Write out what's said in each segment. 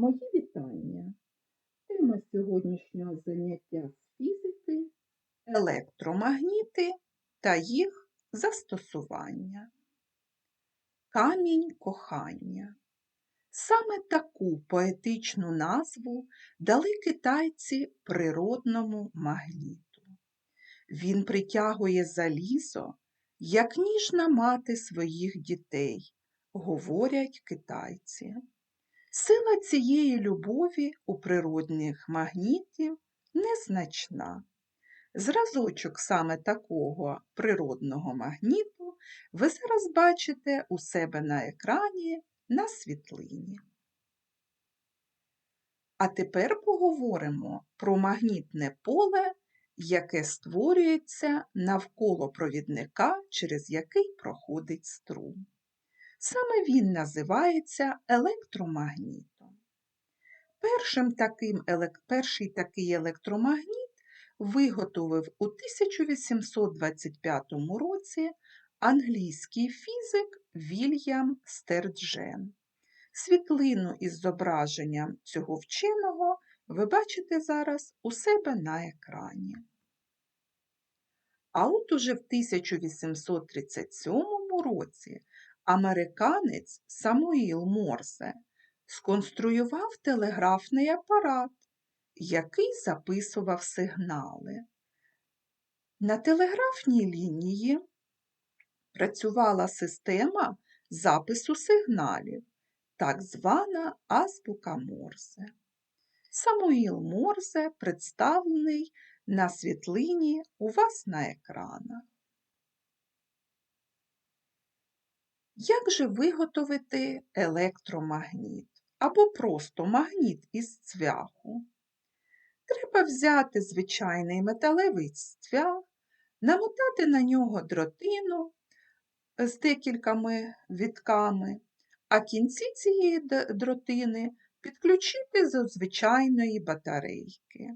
Мої вітання. Тема сьогоднішнього заняття з фізики електромагніти та їх застосування. Камінь кохання. Саме таку поетичну назву дали китайці природному магніту. Він притягує залізо, як ніжна мати своїх дітей, говорять китайці. Сила цієї любові у природних магнітів незначна. Зразочок саме такого природного магніту ви зараз бачите у себе на екрані на світлині. А тепер поговоримо про магнітне поле, яке створюється навколо провідника, через який проходить струм. Саме він називається електромагнітом. Першим таким, перший такий електромагніт виготовив у 1825 році англійський фізик Вільям Стерджен. Світлину із зображенням цього вченого ви бачите зараз у себе на екрані. А от уже в 1837 році американець Самуїл Морзе сконструював телеграфний апарат, який записував сигнали. На телеграфній лінії працювала система запису сигналів, так звана азбука Морзе. Самуїл Морзе представлений на світлині у вас на екранах. Як же виготовити електромагніт або просто магніт із цвяху? Треба взяти звичайний металевий цвях, намотати на нього дротину з декількома вітками, а кінці цієї дротини підключити до звичайної батарейки.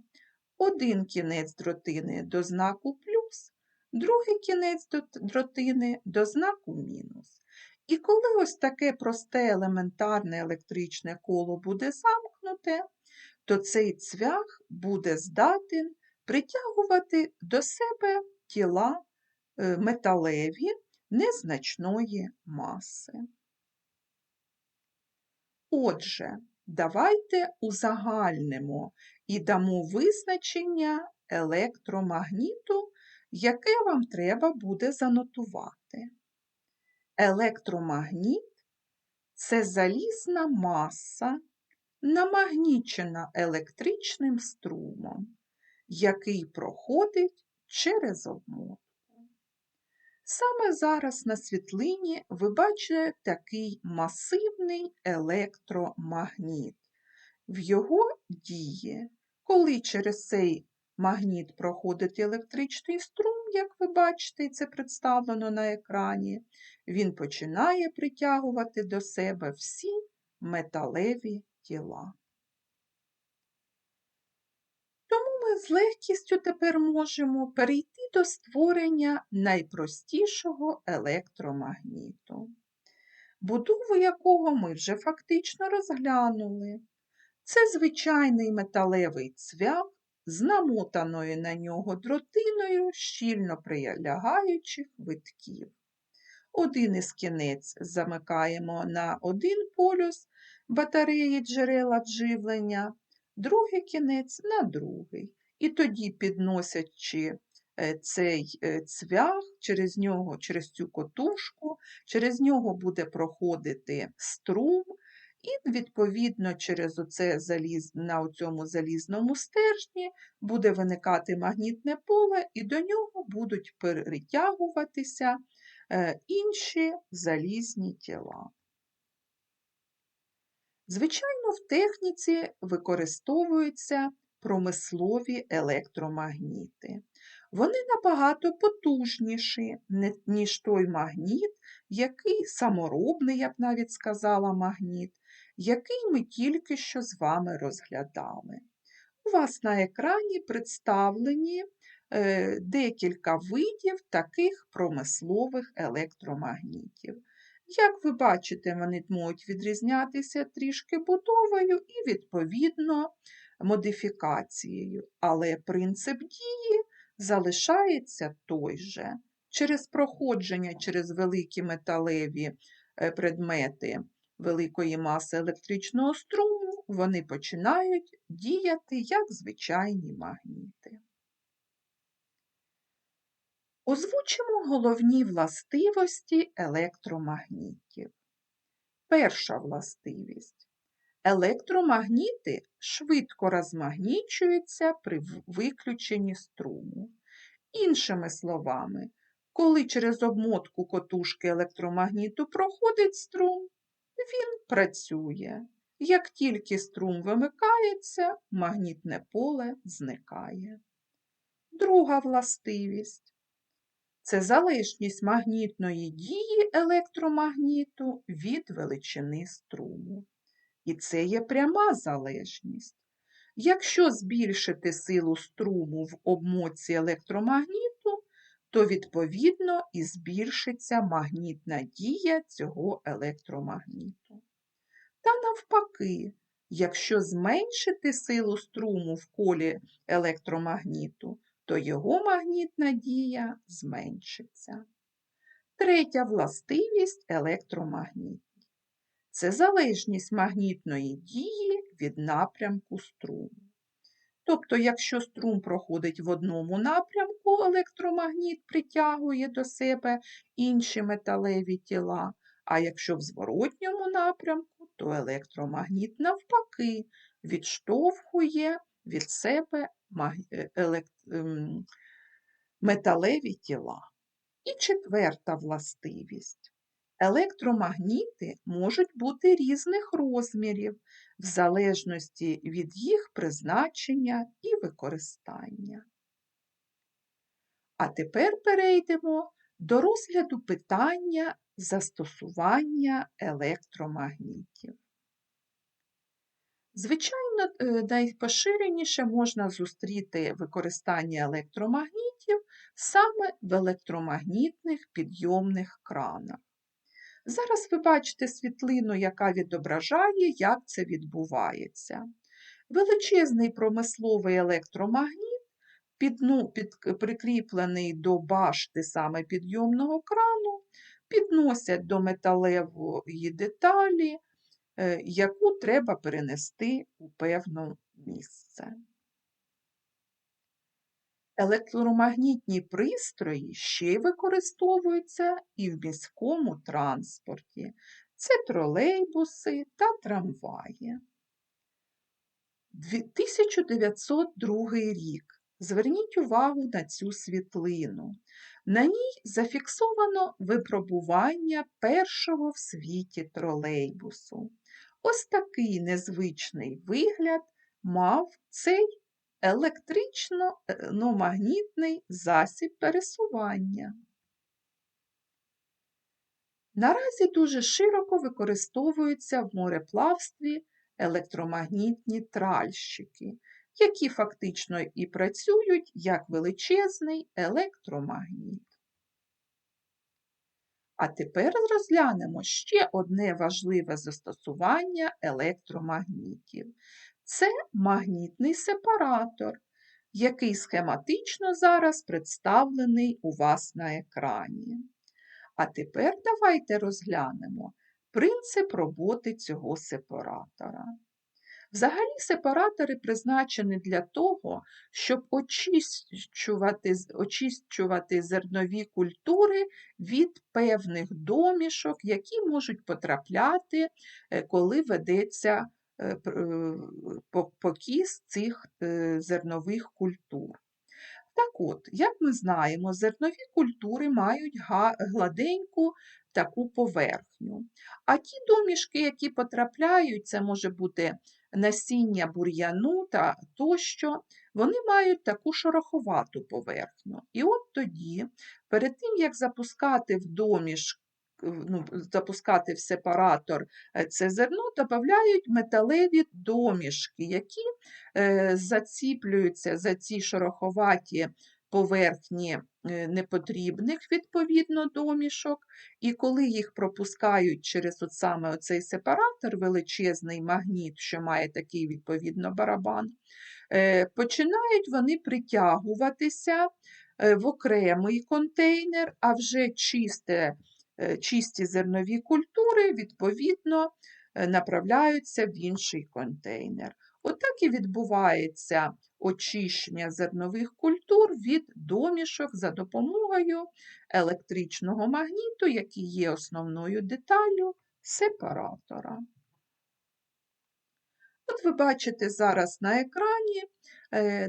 Один кінець дротини до знаку плюс, другий кінець дротини до знаку мінус. І коли ось таке просте елементарне електричне коло буде замкнуте, то цей цвях буде здатен притягувати до себе тіла е, металеві незначної маси. Отже, давайте узагальнимо і дамо визначення електромагніту, яке вам треба буде занотувати. Електромагніт це залізна маса, намагнічена електричним струмом, який проходить через обмотку. Саме зараз на світлині ви бачите такий масивний електромагніт. В його дії, коли через цей магніт проходить електричний струм, як ви бачите, і це представлено на екрані, він починає притягувати до себе всі металеві тіла. Тому ми з легкістю тепер можемо перейти до створення найпростішого електромагніту, будову якого ми вже фактично розглянули. Це звичайний металевий цвях з намотаною на нього дротиною щільно прилягаючих витків. Один із кінець замикаємо на один полюс батареї джерела живлення, другий кінець на другий. І тоді, підносячи е, цей е, цвях через нього, через цю котушку, через нього буде проходити струм, і, відповідно, через оце заліз, на цьому залізному стержні буде виникати магнітне поле, і до нього будуть перетягуватися е, інші залізні тіла. Звичайно, в техніці використовуються промислові електромагніти. Вони набагато потужніші, ніж той магніт, який саморобний, я б навіть сказала, магніт, який ми тільки що з вами розглядали. У вас на екрані представлені е, декілька видів таких промислових електромагнітів. Як ви бачите, вони можуть відрізнятися трішки будовою і, відповідно, модифікацією, але принцип дії залишається той же. Через проходження через великі металеві е, предмети великої маси електричного струму вони починають діяти як звичайні магніти. Озвучимо головні властивості електромагнітів. Перша властивість. Електромагніти швидко розмагнічуються при виключенні струму. Іншими словами, коли через обмотку котушки електромагніту проходить струм, він працює. Як тільки струм вимикається, магнітне поле зникає. Друга властивість це залежність магнітної дії електромагніту від величини струму. І це є пряма залежність. Якщо збільшити силу струму в обмотці електромагніту, то відповідно і збільшиться магнітна дія цього електромагніту. Та навпаки, якщо зменшити силу струму в колі електромагніту, то його магнітна дія зменшиться. Третя властивість електромагнітів це залежність магнітної дії від напрямку струму. Тобто, якщо струм проходить в одному напрямку, електромагніт притягує до себе інші металеві тіла, а якщо в зворотньому напрямку, то електромагніт навпаки відштовхує від себе е, ем, металеві тіла. І четверта властивість. Електромагніти можуть бути різних розмірів в залежності від їх призначення і використання. А тепер перейдемо до розгляду питання застосування електромагнітів. Звичайно, е, найпоширеніше можна зустріти використання електромагнітів саме в електромагнітних підйомних кранах. Зараз ви бачите світлину, яка відображає, як це відбувається. Величезний промисловий електромагніт, підну, під, прикріплений до башти саме підйомного крану, підносять до металевої деталі, е, яку треба перенести у певне місце. Електромагнітні пристрої ще використовуються і в міському транспорті. Це тролейбуси та трамваї. 1902 рік. Зверніть увагу на цю світлину. На ній зафіксовано випробування першого в світі тролейбусу. Ось такий незвичний вигляд мав цей електрично-магнітний засіб пересування. Наразі дуже широко використовуються в мореплавстві електромагнітні тральщики, які фактично і працюють як величезний електромагніт. А тепер розглянемо ще одне важливе застосування електромагнітів. Це магнітний сепаратор, який схематично зараз представлений у вас на екрані. А тепер давайте розглянемо принцип роботи цього сепаратора. Взагалі, сепаратори призначені для того, щоб очищувати, очищувати зернові культури від певних домішок, які можуть потрапляти, е, коли ведеться покіс цих е, зернових культур. Так от, як ми знаємо, зернові культури мають гладеньку таку поверхню. А ті домішки, які потрапляють, це може бути насіння бур'яну та тощо, вони мають таку шороховату поверхню. І от тоді, перед тим, як запускати в доміш, ну, запускати в сепаратор е, це зерно, додають металеві домішки, які е, заціплюються за ці шороховаті поверхні е, непотрібних, відповідно, домішок, і коли їх пропускають через от саме оцей сепаратор, величезний магніт, що має такий, відповідно, барабан, е, починають вони притягуватися е, в окремий контейнер, а вже чисте, е, чисті зернові культури, відповідно, е, направляються в інший контейнер. Отак і відбувається очищення зернових культур від домішок за допомогою електричного магніту, який є основною деталлю сепаратора. От ви бачите зараз на екрані е,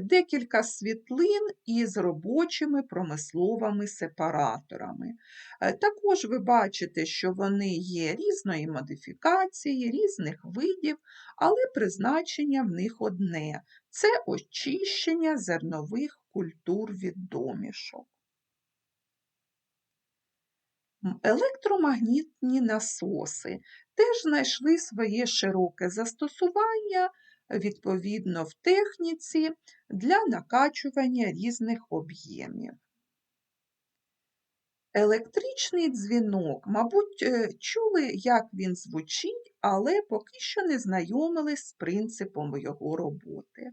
декілька світлин із робочими промисловими сепараторами. Е, Також ви бачите, що вони є різної модифікації, різних видів, але призначення в них одне це очищення зернових культур від домішок. Електромагнітні насоси теж знайшли своє широке застосування, відповідно, в техніці для накачування різних об'ємів. Електричний дзвінок, мабуть, е, чули, як він звучить, але поки що не знайомились з принципом його роботи.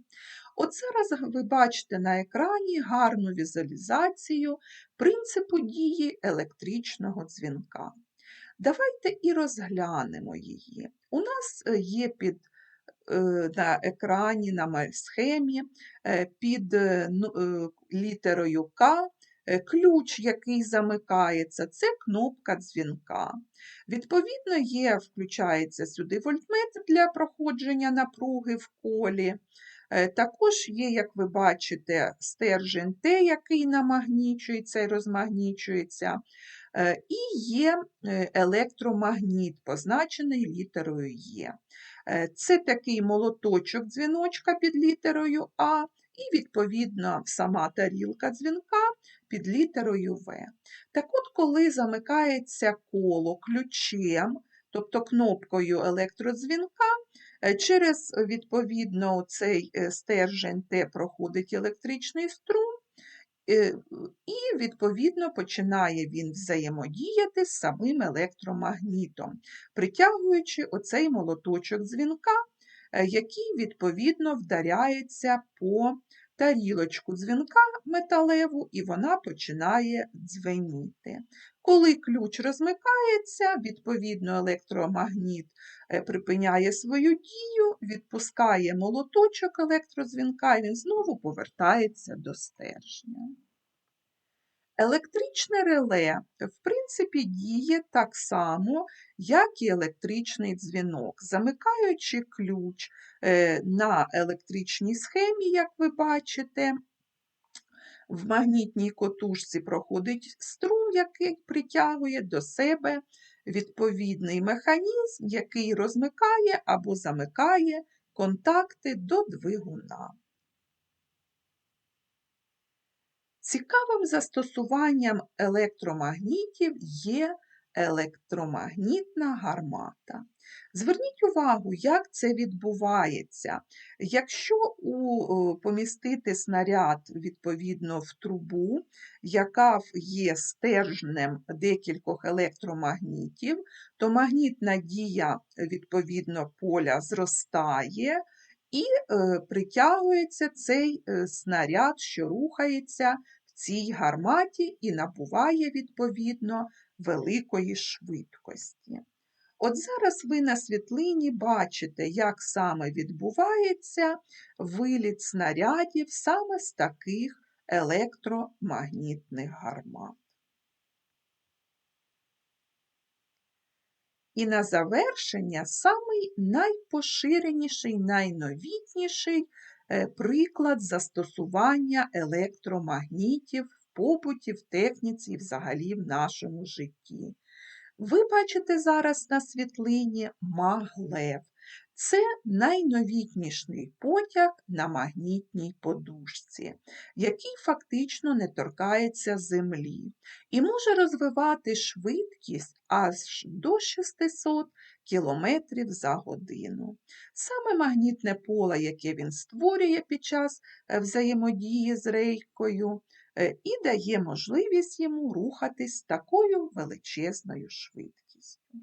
От зараз ви бачите на екрані гарну візуалізацію принципу дії електричного дзвінка. Давайте і розглянемо її. У нас е, є під на екрані, на схемі е, під е, ну, е, літерою К е, ключ, який замикається, це кнопка дзвінка. Відповідно, є, включається сюди вольтметр для проходження напруги в колі. Е, Також є, як ви бачите, стержень Т, який намагнічується і розмагнічується. Е, І є е, електромагніт, позначений літерою Є. Е, Це такий молоточок дзвіночка під літерою А, і, відповідно, сама тарілка дзвінка під літерою В. Так от, коли замикається коло ключем, тобто кнопкою електродзвінка, через, відповідно, цей стержень Т проходить електричний струм, і, відповідно, починає він взаємодіяти з самим електромагнітом, притягуючи оцей молоточок дзвінка, е, який, відповідно, вдаряється по тарілочку дзвінка металеву, і вона починає дзвеніти. Коли ключ розмикається, відповідно, електромагніт е, припиняє свою дію, відпускає молоточок електродзвінка, і він знову повертається до стержня. Електричне реле, в принципі, діє так само, як і електричний дзвінок. Замикаючи ключ е, на електричній схемі, як ви бачите, в магнітній котушці проходить струм, який притягує до себе відповідний механізм, який розмикає або замикає контакти до двигуна. Цікавим застосуванням електромагнітів є електромагнітна гармата. Зверніть увагу, як це відбувається. Якщо у, помістити снаряд відповідно в трубу, яка є стержнем декількох електромагнітів, то магнітна дія відповідно поля зростає і е, притягується цей е, снаряд, що рухається в цій гарматі і набуває відповідно великої швидкості. От зараз ви на світлині бачите, як саме відбувається виліт снарядів саме з таких електромагнітних гармат. І на завершення самий найпоширеніший, найновітніший е, приклад застосування електромагнітів в побуті, в техніці і взагалі в нашому житті. Ви бачите зараз на світлині маглев. Це найновітніший потяг на магнітній подушці, який фактично не торкається землі і може розвивати швидкість аж до 600 км за годину. Саме магнітне поле, яке він створює під час е, взаємодії з рейкою, е, і дає можливість йому рухатись такою величезною швидкістю.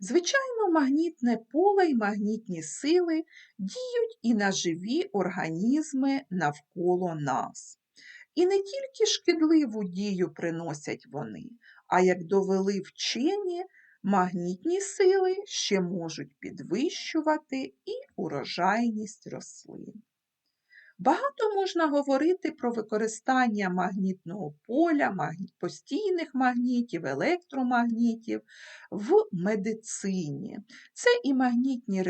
Звичайно, магнітне поле і магнітні сили діють і на живі організми навколо нас. І не тільки шкідливу дію приносять вони, а як довели вчені, магнітні сили ще можуть підвищувати і урожайність рослин. Багато можна говорити про використання магнітного поля, постійних магнітів, електромагнітів в медицині. Це і магнітні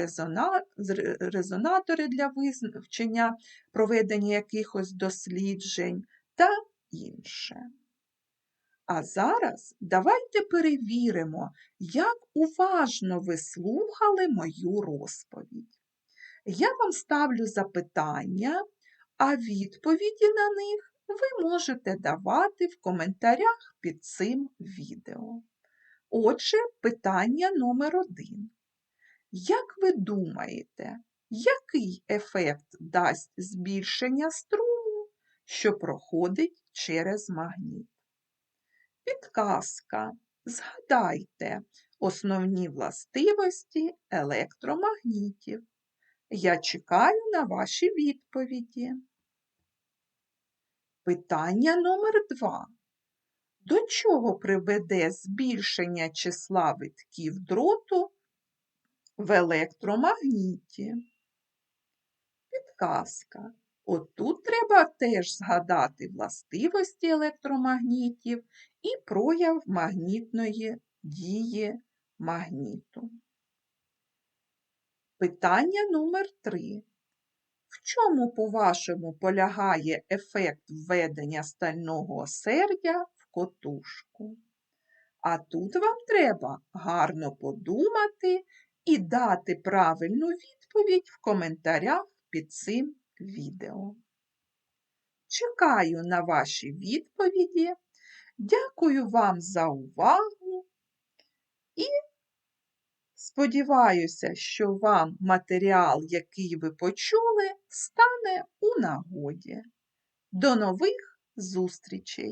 резонатори для визначення проведення якихось досліджень та інше. А зараз давайте перевіримо, як уважно ви слухали мою розповідь. Я вам ставлю запитання, а відповіді на них ви можете давати в коментарях під цим відео. Отже, питання номер один. Як ви думаєте, який ефект дасть збільшення струму, що проходить через магніт? Підказка. Згадайте основні властивості електромагнітів. Я чекаю на ваші відповіді. Питання номер два. До чого приведе збільшення числа витків дроту в електромагніті? Підказка. Отут треба теж згадати властивості електромагнітів і прояв магнітної дії магніту. Питання номер три. В чому, по-вашому, полягає ефект введення стального осердя в котушку? А тут вам треба гарно подумати і дати правильну відповідь в коментарях під цим відео. Чекаю на ваші відповіді. Дякую вам за увагу і сподіваюся, що вам матеріал, який ви почули, стане у нагоді. До нових зустрічей!